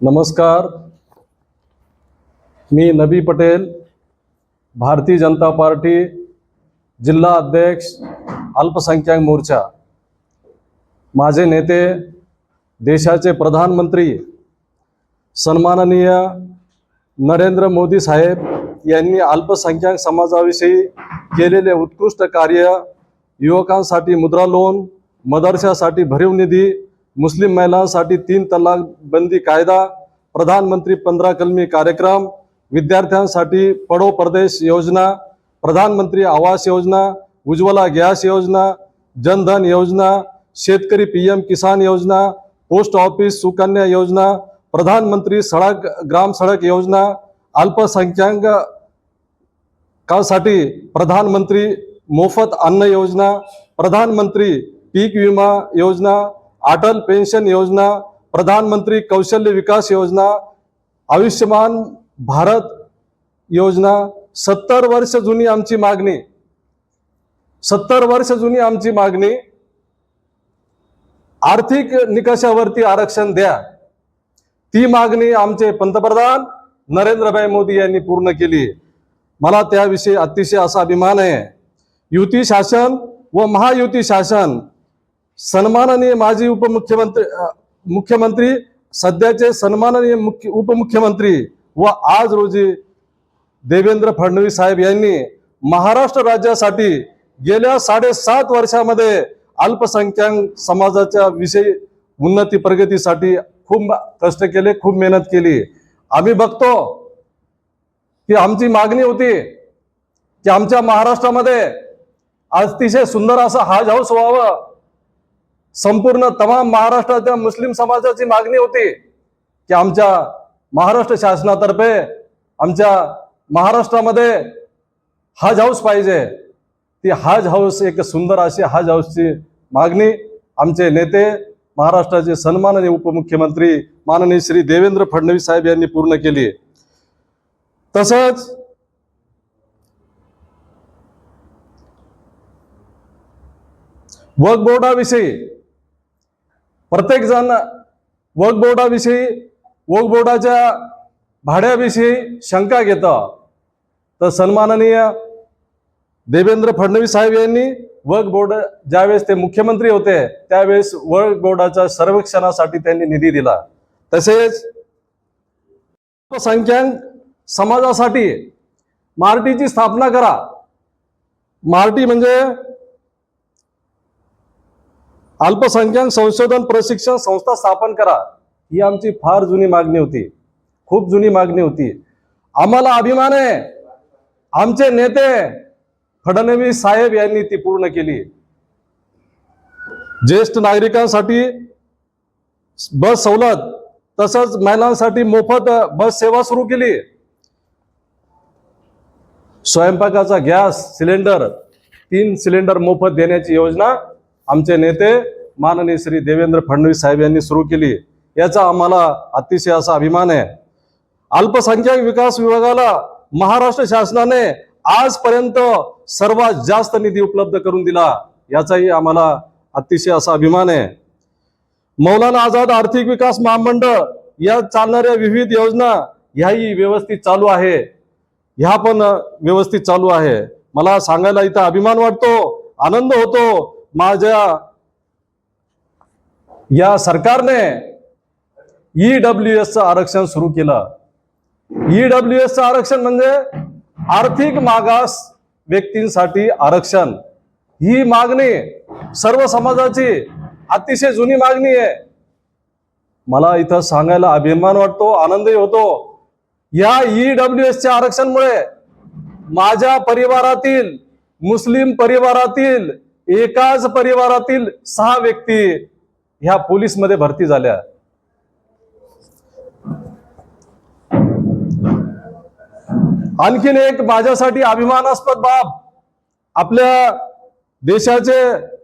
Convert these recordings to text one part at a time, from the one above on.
नमस्कार. मी नबी पटेल भारतीय जनता पार्टी जिल्हा अध्यक्ष अल्पसंख्याक मोर्चा. माझे नेते देशाचे प्रधानमंत्री सन्माननीय नरेंद्र मोदी साहेब यांनी अल्पसंख्याक समाजाविषयी केलेले उत्कृष्ट कार्य युवकांसाठी मुद्रा लोन मदरशासाठी भरीव निधी मुस्लिम महिलांसाठी तीन तलाक बंदी कायदा प्रधानमंत्री पंधरा कलमी कार्यक्रम विद्यार्थ्यांसाठी पडो परदेश योजना प्रधानमंत्री आवास योजना उज्ज्वला गॅस योजना जनधन योजना शेतकरी पी एम किसान योजना पोस्ट ऑफिस सुकन्या योजना प्रधानमंत्री सडक ग्राम सडक योजना अल्पसंख्याकांसाठी प्रधानमंत्री मोफत अन्न योजना प्रधानमंत्री पीक विमा योजना अटल पेन्शन योजना प्रधानमंत्री कौशल्य विकास योजना आयुष्यमान भारत योजना सत्तर वर्ष जुनी आमची मागणी. सत्तर वर्ष जुनी आमची मागणी आर्थिक निकषावरती आरक्षण द्या. ती मागणी आमचे पंतप्रधान नरेंद्रभाई मोदी यांनी पूर्ण केली मला त्याविषयी अतिशय असा अभिमान आहे. युती शासन व महायुती शासन सन्माननीय माजी उपमुख्यमंत्री मुख्यमंत्री सध्याचे सन्माननीय मुख्य उपमुख्यमंत्री व आज रोजी देवेंद्र फडणवीस साहेब यांनी महाराष्ट्र राज्यासाठी गेल्या साडेसात वर्षामध्ये अल्पसंख्याक समाजाच्या विषयी उन्नती प्रगतीसाठी खूप कष्ट केले खूप मेहनत केली. आम्ही बघतो की आमची मागणी होती की आमच्या महाराष्ट्रामध्ये अतिशय सुंदर असं हाज हाऊस व्हावं. संपूर्ण तमाम महाराष्ट्राच्या मुस्लिम समाजाची मागणी होती की आमच्या महाराष्ट्र शासनातर्फे आमच्या महाराष्ट्रामध्ये हज हाऊस पाहिजे. ती हज हाऊस एक सुंदर अशी हज हाऊसची मागणी आमचे नेते महाराष्ट्राचे सन्माननीय उपमुख्यमंत्री माननीय श्री देवेंद्र फडणवीस साहेब यांनी पूर्ण केली. तसंच वक बोर्डाविषयी प्रत्येक जण बोर्डाविषयी वर्क बोर्डाच्या भाड्याविषयी शंका घेतं. तर सन्माननीय देवेंद्र फडणवीस साहेब यांनी वर्क बोर्ड ज्यावेळेस ते मुख्यमंत्री होते त्यावेळेस वर्क बोर्डाच्या सर्वेक्षणासाठी त्यांनी निधी दिला. तसेच अल्पसंख्याक समाजासाठी मार्टीची स्थापना करा. मार्टी म्हणजे अल्पसंख्याक संशोधन प्रशिक्षण संस्था स्थापन करा. ही आमची फार जुनी मागणी होती. खूप जुनी मागणी होती. आम्हाला अभिमान आहे. आमचे नेते फडणवीस साहेब यांनी ती पूर्ण केली. ज्येष्ठ नागरिकांसाठी बस सवलत तसंच महिलांसाठी मोफत बस सेवा सुरू केली. स्वयंपाकाचा गॅस सिलेंडर तीन सिलेंडर मोफत देण्याची योजना आमचे नेते माननीय श्री देवेंद्र फडणवीस साहेब यांनी सुरू केली. याचा आम्हाला अतिशय असा अभिमान आहे. अल्पसंख्याक विकास विभागाला महाराष्ट्र शासनाने आजपर्यंत सर्वात जास्त निधी उपलब्ध करून दिला. याचाही आम्हाला अतिशय असा अभिमान आहे. मौलाना आझाद आर्थिक विकास महामंडळ या चालणाऱ्या विविध योजना ह्याही व्यवस्थित चालू आहे. ह्या पण व्यवस्थित चालू आहे. मला सांगायला इथं अभिमान वाटतो आनंद होतो माझ्या या सरकारने ई डब्ल्यू एसचं आरक्षण सुरू केलं. ई डब्ल्यू एसचं आरक्षण म्हणजे आर्थिक मागास व्यक्तींसाठी आरक्षण. ही मागणी सर्व समाजाची अतिशय जुनी मागणी आहे. मला इथं सांगायला अभिमान वाटतो आनंदही होतो. या ई डब्ल्यू एसच्या आरक्षणमुळे माझ्या परिवारातील मुस्लिम परिवारातील एकाच परिवारातील सहा व्यक्ती ह्या पोलीसमध्ये भरती झाल्या. आणखीन एक माझ्यासाठी अभिमानास्पद बाब आपल्या देशाचे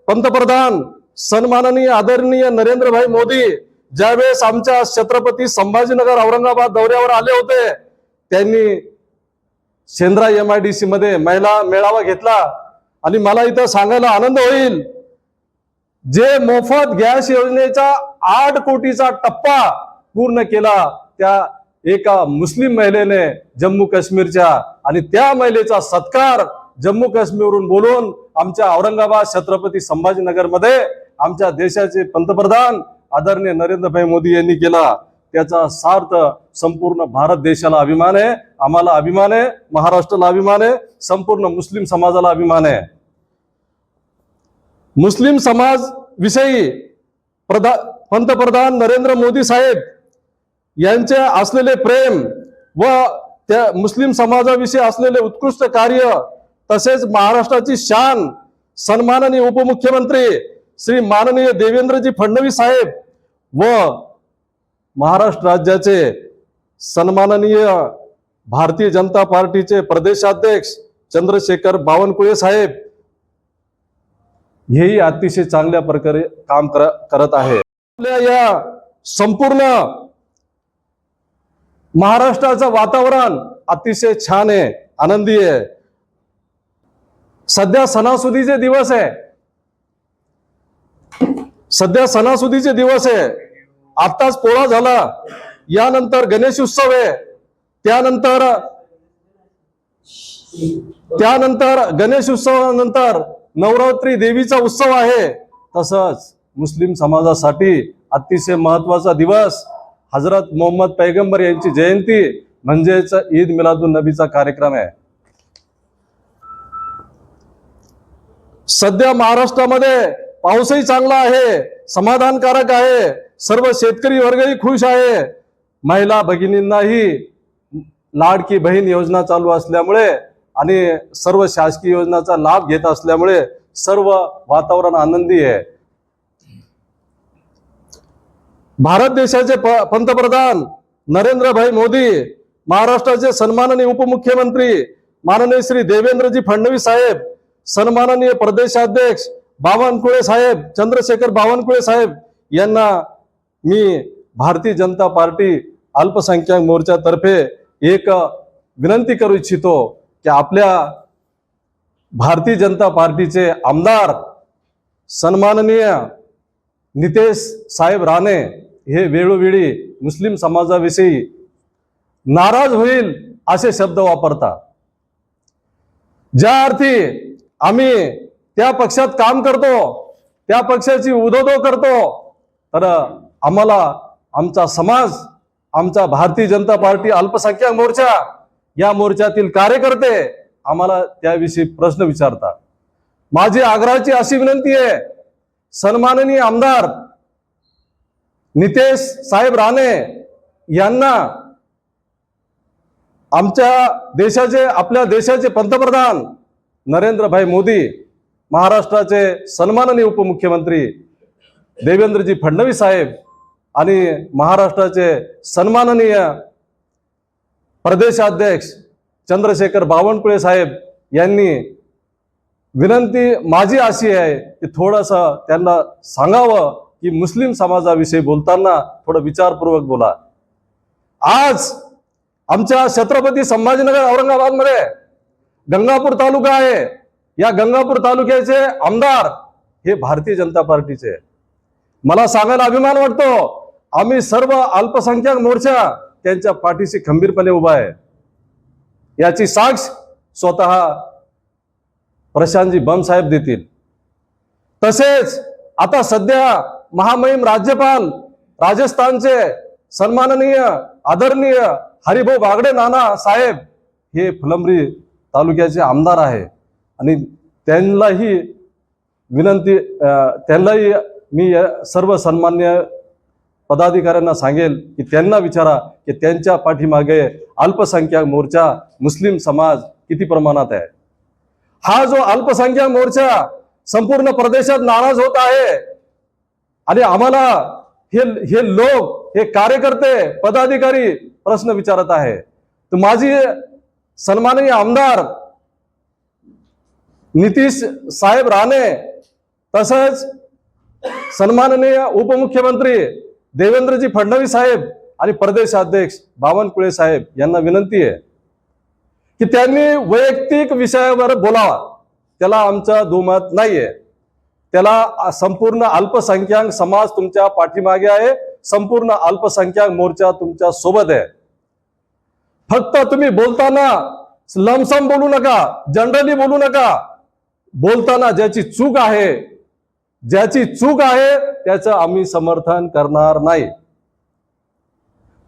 पंतप्रधान सन्माननीय आदरणीय नरेंद्रभाई मोदी ज्यावेळेस आमच्या छत्रपती संभाजीनगर औरंगाबाद दौऱ्यावर आले होते त्यांनी Shendra M I D C मध्ये महिला मेळावा घेतला. आणि मला इथं सांगायला आनंद होईल. जे मोफत गॅस योजनेचा आठ कोटीचा टप्पा पूर्ण केला त्या एका मुस्लिम महिलेने जम्मू काश्मीरच्या आणि त्या महिलेचा सत्कार जम्मू काश्मीरवरून बोलून आमच्या औरंगाबाद छत्रपती संभाजीनगरमध्ये आमच्या देशाचे पंतप्रधान आदरणीय नरेंद्रभाई मोदी यांनी केला. त्याचा सार्थ संपूर्ण भारत देशाला अभिमान आहे आम्हाला अभिमान आहे महाराष्ट्राला अभिमान आहे संपूर्ण मुस्लिम समाजाला अभिमान आहे. मुस्लिम समाज विषयी प्रधा पंतप्रधान नरेंद्र मोदी साहेब यांचे असलेले प्रेम व त्या मुस्लिम समाजाविषयी असलेले उत्कृष्ट कार्य तसेच महाराष्ट्राची शान सन्माननीय उपमुख्यमंत्री श्री माननीय देवेंद्रजी फडणवीस साहेब व महाराष्ट्र राज्याचे सन्माननीय भारतीय जनता पार्टीचे प्रदेशाध्यक्ष चंद्रशेखर बावनकुळे साहेब हेही अतिशय चांगल्या प्रकारे काम कर- करत आहे. आपल्या या संपूर्ण महाराष्ट्राचं वातावरण अतिशय छान आहे आनंदी आहे. सध्या सणासुदीचे दिवस आहे. सध्या सणासुदीचे दिवस आहे. आत्ताच पोळा झाला. यानंतर गणेश उत्सव आहे. त्यानंतर त्यानंतर गणेश उत्सवानंतर नवरात्री देवीचा उत्सव आहे. तसंच मुस्लिम समाजासाठी अतिशय महत्त्वाचा दिवस. हजरत मोहम्मद पैगंबर यांची जयंती म्हणजेच ईद मिलादुन नबीचा कार्यक्रम आहे. सध्या महाराष्ट्रामध्ये पाऊसही चांगला आहे समाधानकारक आहे सर्व शेतकरी वर्गही खुश आहे. महिला भगिनींनाही लाडकी बहीण योजना चालू असल्यामुळे आणि सर्व शासकीय योजनाचा लाभ घेत असल्यामुळे सर्व वातावरण आनंदी आहे. भारत देशाचे पंतप्रधान नरेंद्रभाई मोदी महाराष्ट्राचे सन्माननीय उपमुख्यमंत्री माननीय श्री देवेंद्रजी फडणवीस साहेब सन्माननीय प्रदेशाध्यक्ष बावनकुळे साहेब चंद्रशेखर बावनकुळे साहेब यांना मी भारतीय जनता पार्टी अल्पसंख्याक मोर्चातर्फे एक विनंती करू इच्छितो. की आपल्या भारतीय जनता पार्टीचे आमदार सन्माननीय नितेश साहेब राणे हे वेळोवेळी मुस्लिम समाजाविषयी नाराज होईल असे शब्द वापरतात. ज्या अर्थी आम्ही त्या पक्षात काम करतो त्या पक्षाची उदोदो करतो तर आम्हाला आमचा समाज आमचा भारतीय जनता पार्टी अल्पसंख्याक मोर्चा या मोर्चातील कार्यकर्ते आम्हाला त्याविषयी प्रश्न विचारतात. माझी आग्रहाची अशी विनंती आहे सन्माननीय आमदार नितेश साहेब राणे यांना आमच्या देशाचे आपल्या देशाचे पंतप्रधान नरेंद्रभाई मोदी महाराष्ट्राचे सन्माननीय उपमुख्यमंत्री देवेंद्रजी फडणवीस साहेब आणि महाराष्ट्राचे सन्माननीय प्रदेशाध्यक्ष चंद्रशेखर बावनकुळे साहेब यांनी विनंती माझी अशी आहे की थोडंसं त्यांना सांगावं की मुस्लिम समाजाविषयी बोलताना थोडं विचारपूर्वक बोला. आज आमच्या छत्रपती संभाजीनगर औरंगाबादमध्ये गंगापूर तालुका आहे. या गंगापूर तालुक्याचे आमदार हे भारतीय जनता पार्टीचे. मला सांगायला अभिमान वाटतो आम्ही सर्व अल्पसंख्याक मोर्चा त्यांच्या पाठीशी खंबीरपणे उभा आहे. याची साक्ष स्वतः प्रशांतजी बम साहेब देतील. तसेच आता सध्या महामहिम राज्यपाल राजस्थानचे सन्माननीय आदरणीय हरिभाऊ बागडे नाना साहेब हे फुलंब्री तालुक्याचे आमदार आहे. आणि त्यांनाही विनंती अं, त्यांनाही मी सर्व सन्मान्य पदाधिकाऱ्यांना सांगेल की त्यांना विचारा की त्यांच्या पाठीमागे अल्पसंख्याक मोर्चा मुस्लिम समाज किती प्रमाणात आहे? हा जो अल्पसंख्याक मोर्चा संपूर्ण प्रदेशात नाराज होत आहे आणि आम्हाला हे हे लोक हे कार्यकर्ते पदाधिकारी प्रश्न विचारत आहे. तर माझी सन्माननीय आमदार नितीश साहेब राणे तसंच सन्माननीय उपमुख्यमंत्री देवेंद्रजी फडणवीस साहेब आणि प्रदेशाध्यक्ष बावनकुळे साहेब यांना विनंती आहे की त्यांनी वैयक्तिक विषयावर बोलावा. त्याला आमचा दुमत नाहीये. त्याला संपूर्ण अल्पसंख्याक समाज तुमच्या पाठीमागे आहे. संपूर्ण अल्पसंख्याक मोर्चा तुमच्यासोबत आहे. फक्त तुम्ही बोलताना लमसम बोलू नका जनरली बोलू नका. बोलताना ज्याची चूक आहे ज्याची चूक आहे त्याचं आम्ही समर्थन करणार नाही.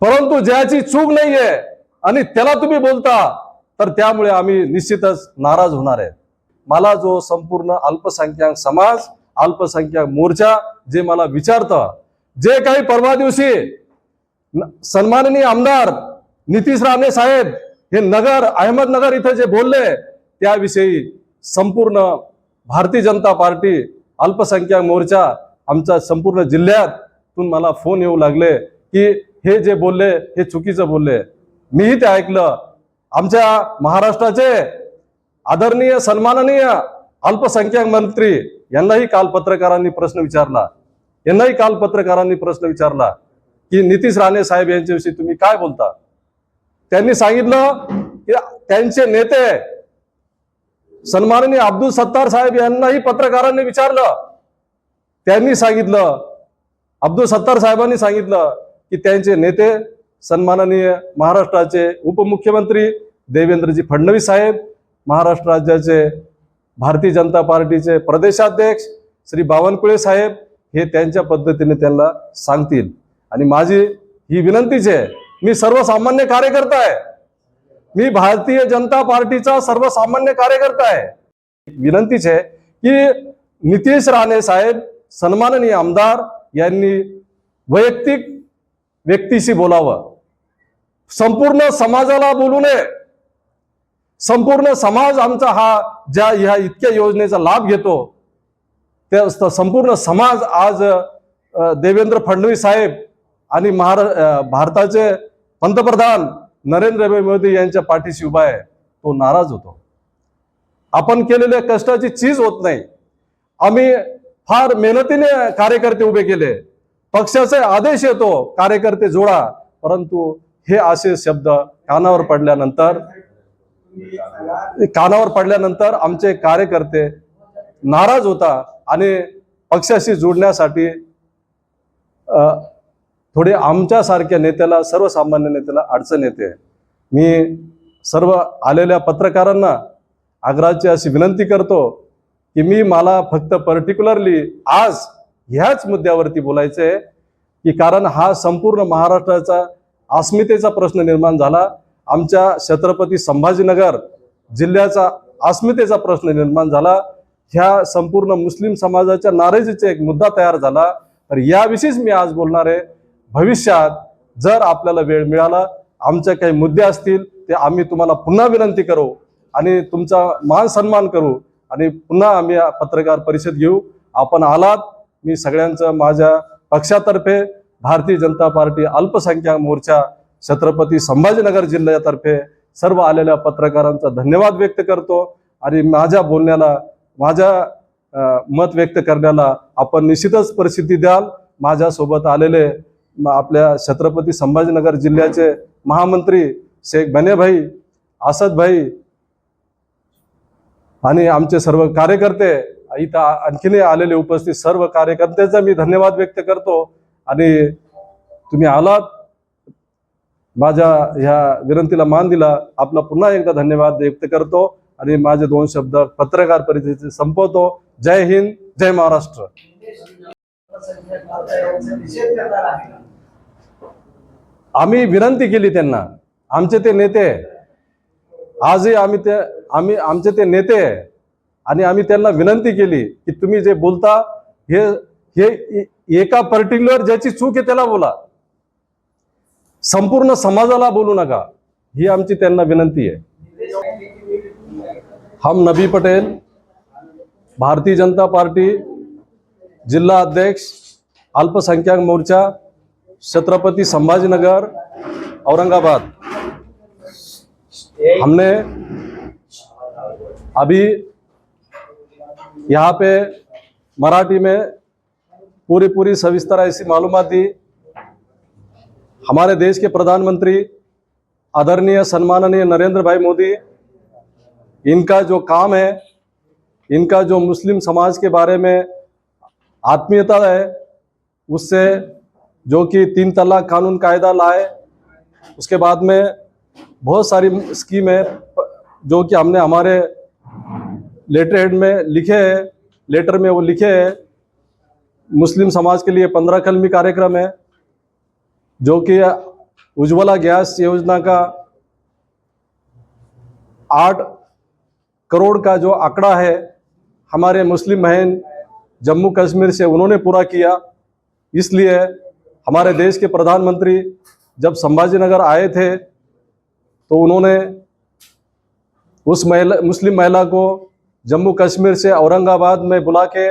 परंतु ज्याची चूक नाहीये आणि त्याला तुम्ही बोलता तर त्यामुळे आम्ही निश्चितच नाराज होणार आहे. मला जो संपूर्ण अल्पसंख्याक समाज अल्पसंख्याक मोर्चा जे मला विचारतं जे काही परवा दिवशी सन्माननीय आमदार नितीश राणे साहेब हे नगर अहमदनगर इथं जे बोलले त्याविषयी संपूर्ण भारतीय जनता पार्टी अल्पसंख्याक मोर्चा आमच्या संपूर्ण जिल्ह्यातून मला फोन येऊ लागले की हे जे बोलले हे चुकीचं बोलले. मीही ते ऐकलं. आमच्या महाराष्ट्राचे आदरणीय सन्माननीय अल्पसंख्याक मंत्री यांनाही काल पत्रकारांनी प्रश्न विचारला. यांनाही काल पत्रकारांनी प्रश्न विचारला की नितीश राणे साहेब यांच्याविषयी तुम्ही काय बोलता? त्यांनी सांगितलं की त्यांचे नेते सन्माननीय अब्दुल सत्तार साहेब यांनाही पत्रकारांनी विचारलं. त्यांनी सांगितलं अब्दुल सत्तार साहेबांनी सांगितलं की त्यांचे नेते सन्माननीय महाराष्ट्राचे उपमुख्यमंत्री देवेंद्रजी फडणवीस साहेब महाराष्ट्र राज्याचे भारतीय जनता पार्टीचे प्रदेशाध्यक्ष श्री बावनकुळे साहेब हे त्यांच्या पद्धतीने त्यांना सांगतील. आणि माझी ही विनंतीच आहे मी सर्वसामान्य कार्यकर्ता आहे. मी भारतीय जनता पार्टीचा सर्वसामान्य कार्यकर्ता आहे. विनंतीच आहे की नितीश राणे साहेब सन्माननीय आमदार यांनी वैयक्तिक व्यक्तीशी बोलावं. संपूर्ण समाजाला बोलू नये. संपूर्ण समाज आमचा हा ज्या ह्या इतक्या योजनेचा लाभ घेतो त्या संपूर्ण समाज आज देवेंद्र फडणवीस साहेब आणि महारा भारताचे पंतप्रधान नरेंद्र मोदी यांच्या पाठीशी उभा आहे तो नाराज होतो. आपण केलेल्या कष्टाची चीज होत नाही. आम्ही फार मेहनतीने कार्यकर्ते उभे केले. पक्षाचे आदेश येतो कार्यकर्ते जोडा. परंतु हे असे शब्द कानावर पडल्यानंतर कानावर पडल्यानंतर आमचे कार्यकर्ते नाराज होता आणि पक्षाशी जोडण्यासाठी थोडे आमच्यासारख्या नेत्याला सर्वसामान्य नेत्याला अडचण येते. मी सर्व आलेल्या पत्रकारांना आग्रहाची अशी विनंती करतो की मी मला फक्त पर्टिक्युलरली आज ह्याच मुद्द्यावरती बोलायचं आहे की कारण हा संपूर्ण महाराष्ट्राचा अस्मितेचा प्रश्न निर्माण झाला. आमच्या छत्रपती संभाजीनगर जिल्ह्याचा अस्मितेचा प्रश्न निर्माण झाला. ह्या संपूर्ण मुस्लिम समाजाच्या नाराजीचा एक मुद्दा तयार झाला. तर याविषयीच मी आज बोलणार आहे. भविष्यात जर आपल्याला वेळ मिळाला आमचे काही मुद्दे असतील ते आम्ही तुम्हाला पुन्हा विनंती करू आणि तुमचा मान सन्मान करू आणि पुन्हा आम्ही पत्रकार परिषद घेऊ. आपण आलात मी सगळ्यांचं माझ्या पक्षातर्फे भारतीय जनता पार्टी अल्पसंख्याक मोर्चा छत्रपती संभाजीनगर जिल्ह्यातर्फे सर्व आलेल्या पत्रकारांचा धन्यवाद व्यक्त करतो आणि माझ्या बोलण्याला माझ्या मत व्यक्त करण्याला आपण निश्चितच प्रसिद्धी द्याल. माझ्यासोबत आलेले आपल्या छत्रपती संभाजीनगर जिल्ह्याचे महामंत्री शेख बनेभाई आसदभाई आणि आमचे सर्व कार्यकर्ते इथं आणखीनही आलेले उपस्थित सर्व कार्यकर्त्याचा मी धन्यवाद व्यक्त करतो. आणि तुम्ही आलात. माझ्या ह्या विनंतीला मान दिला. आपला पुन्हा एकदा धन्यवाद व्यक्त करतो. आणि माझे दोन शब्द पत्रकार परिषदेचे संपवतो. जय हिंद जय महाराष्ट्र. आम्ही विनंती केली त्यांना. आमचे ते नेते आजही आम्ही ते आम्ही आमचे ते नेते आहे. आणि आम्ही त्यांना विनंती केली की तुम्ही जे बोलता हे हे एका पर्टिक्युलर ज्याची चूक आहे त्याला बोला. संपूर्ण समाजाला बोलू नका. ही आमची त्यांना विनंती आहे. हम नबी पटेल भारतीय जनता पार्टी जिल्हा अध्यक्ष अल्पसंख्याक मोर्चा छत्रपति संभाजीनगर, औरंगाबाद। हमने अभी यहाँ पे मराठी में पूरी पूरी सविस्तर ऐसी मालूमात दी। हमारे देश के प्रधानमंत्री, आदरणीय सम्माननीय नरेंद्र भाई मोदी, इनका जो काम है, इनका जो मुस्लिम समाज के बारे में आत्मीयता है, उससे जो कि तीन तलाक कानून कायदा लाए, उसके बाद में बहुत सारी स्कीम जो कि हमने हमारे लेटर हेड में लिखे हैं, लेटर में वो लिखे हैं। मुस्लिम समाज के लिए पंद्रह कलमी कार्यक्रम है, जो कि उज्ज्वला गैस योजना का आठ करोड़ का जो आंकड़ा है, हमारे मुस्लिम बहन जम्मू कश्मीर से उन्होंने पूरा किया। इसलिए हमारे देश के प्रधानमंत्री जब संभाजीनगर आए थे तो उन्होंने उस महिला मुस्लिम महिला को जम्मू कश्मीर से औरंगाबाद में बुला के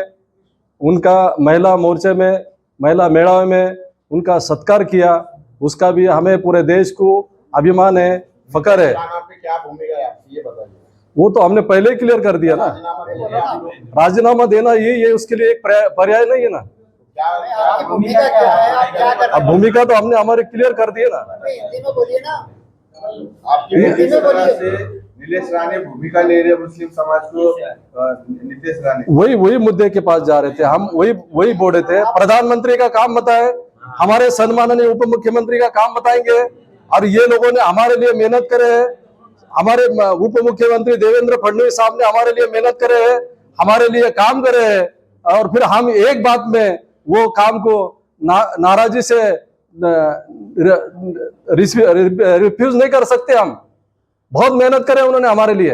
उनका महिला मोर्चे में महिला मेड़ावे में उनका सत्कार किया। उसका भी हमें पूरे देश को अभिमान है फकर है। क्या भूमिका है ये बताइए। वो तो हमने पहले ही क्लियर कर दिया ना। राजीनामा देना ये ये उसके लिए एक पर्याय नहीं है ना। भूमिका क्या है? आप क्या कर अब भूमिका तो हमने हमारे क्लियर कर दिए ना। हिंदी में बोलिए ना। आपकी हिंदी में बोलिए। नीलेश राणे भूमिका ले रहे मुस्लिम समाज को नीतीश राणे। वही वही मुद्दे के पास जा रहे थे। हम वही वही बोल रहे थे। प्रधानमंत्री का काम बताए। हमारे सम्माननीय उप मुख्यमंत्री का काम बताएँगे। और ये लोगों ने हमारे लिए मेहनत करे है। हमारे उप मुख्यमंत्री देवेंद्र फडणवीस साहब ने हमारे लिए मेहनत करे है। हमारे लिए काम करे है। और फिर हम एक बात में वो काम को ना, नाराजी से रिफ्यूज नहीं कर सकते हम। बहुत मेहनत करे उन्होंने हमारे लिए।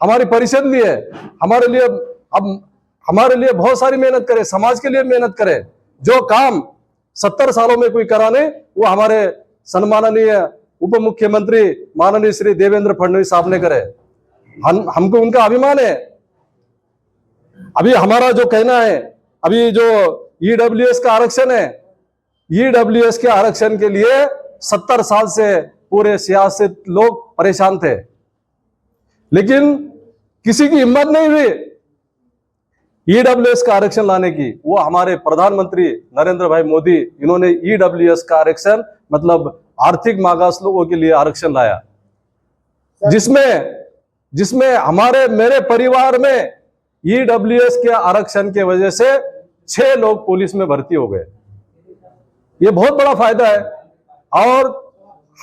हमारी परिषद लिए। हमारे लिए अब हमारे लिए बहुत सारी मेहनत करे। समाज के लिए मेहनत करे। जो काम सत्तर सालों में कोई करा नहीं वो हमारे सम्माननीय उप मुख्यमंत्री माननीय श्री देवेंद्र फडणवीस साहब ने करे। हम हमको उनका अभिमान है। अभी हमारा जो कहना है अभी जो ईडब्ल्यूएस का आरक्षण है। ईडब्ल्यूएस के आरक्षण के लिए सत्तर साल से पूरे सियासत लोग परेशान थे। लेकिन किसी की हिम्मत नहीं हुई ईडब्ल्यूएस का आरक्षण लाने की। वो हमारे प्रधानमंत्री नरेंद्र भाई मोदी इन्होंने ईडब्ल्यूएस का आरक्षण मतलब आर्थिक मागास लोगों के लिए आरक्षण लाया। जिसमें जिसमें हमारे मेरे परिवार में ईडब्ल्यूएस के आरक्षण के वजह से छह लोग पुलिस में भर्ती हो गए। ये बहुत बड़ा फ़ायदा है। और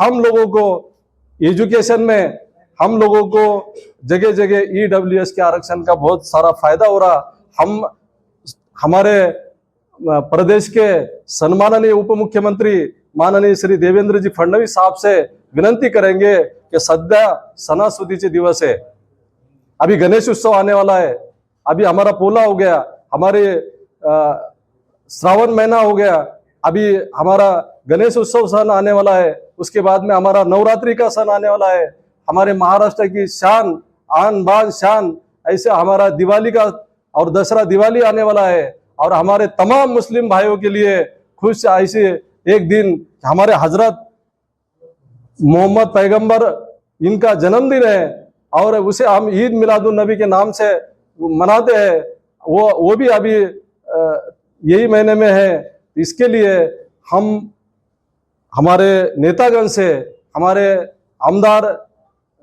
हम लोगों को एजुकेशन में, हम लोगों को जगह जगह ईडब्ल्यूएस के आरक्षण का बहुत सारा फ़ायदा हो रहा। हम, हमारे प्रदेश के सम्माननीय उप मुख्यमंत्री माननीय श्री देवेंद्र जी फडणवीस साहब से विनंती करेंगे कि सध्या सणासुदीचे दिवस है। अभी गणेश उत्सव आने वाला है। अभी हमारा पोला हो गया। हमारे श्रावण महीना हो गया। अभी हमारा गणेश उत्सव सन आने वाला है। उसके बाद में हमारा नवरात्रि का सन आने वाला है। हमारे महाराष्ट्र की शान, आन बान शान, ऐसे हमारा दिवाली का और दसरा दिवाली आने वाला है। और हमारे तमाम मुस्लिम भाइयों के लिए खुश ऐसे एक दिन हमारे हज़रत मोहम्मद पैगंबर, इनका जन्मदिन है। और उसे हम ईद मिलादुल नबी के नाम से मनाते हैं। वो वो भी अभी यही महीने में है। इसके लिए हम, हमारे नेतागण से, हमारे आमदार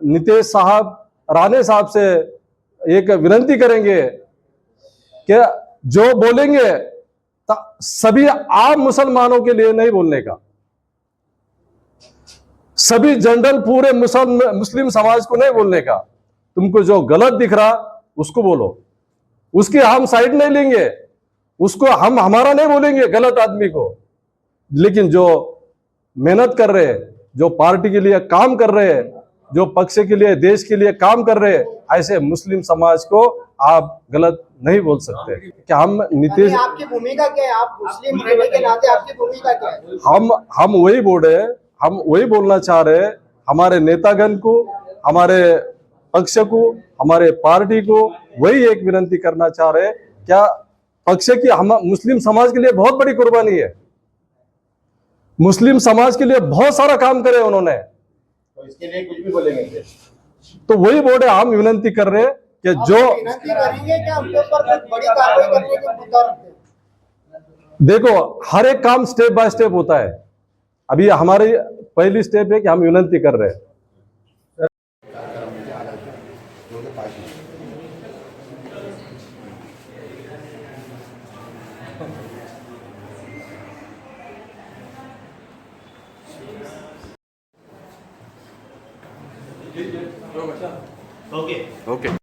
नितेश साहब, राणे साहब से एक विनंती करेंगे कि जो बोलेंगे सभी आम मुसलमानों के लिए नहीं बोलने का। सभी जनरल, पूरे मुसल, मुस्लिम समाज को नहीं बोलने का। तुमको जो गलत दिख रहा, उसको बोलो। उसकी हम साइड नहीं लेंगे। उसको हम हमारा नहीं बोलेंगे गलत आदमी को। लेकिन जो मेहनत कर रहे हैं जो पार्टी के लिए काम कर रहे हैं जो पक्ष के लिए देश के लिए काम कर रहे हैं ऐसे मुस्लिम समाज को आप गलत नहीं बोल सकते। कि हम नीतीश आपकी भूमिका क्या है? आप मुस्लिम रहने के नाते आपकी भूमिका क्या है? हम हम वही बोल रहे हम वही बोलना चाह रहे हमारे नेतागण को हमारे पक्ष को हमारे पार्टी को वही एक विनंती करना चाह रहे क्या पक्ष की हम मुस्लिम समाज के लिए बहुत बड़ी कुर्बानी है। मुस्लिम समाज के लिए बहुत सारा काम करे उन्होंने। तो इसके लिए कुछ भी बोलेंगे तो वही बोर्ड है हम विनंती कर रहे हैं कि जो विनती करेंगे कि उनके ऊपर कुछ बड़ी कार्रवाई करने की मुद्दा रखते देखो हर एक काम स्टेप बाय स्टेप होता है। अभी हमारी पहली स्टेप है कि हम विनंती कर रहे हैं। Okay.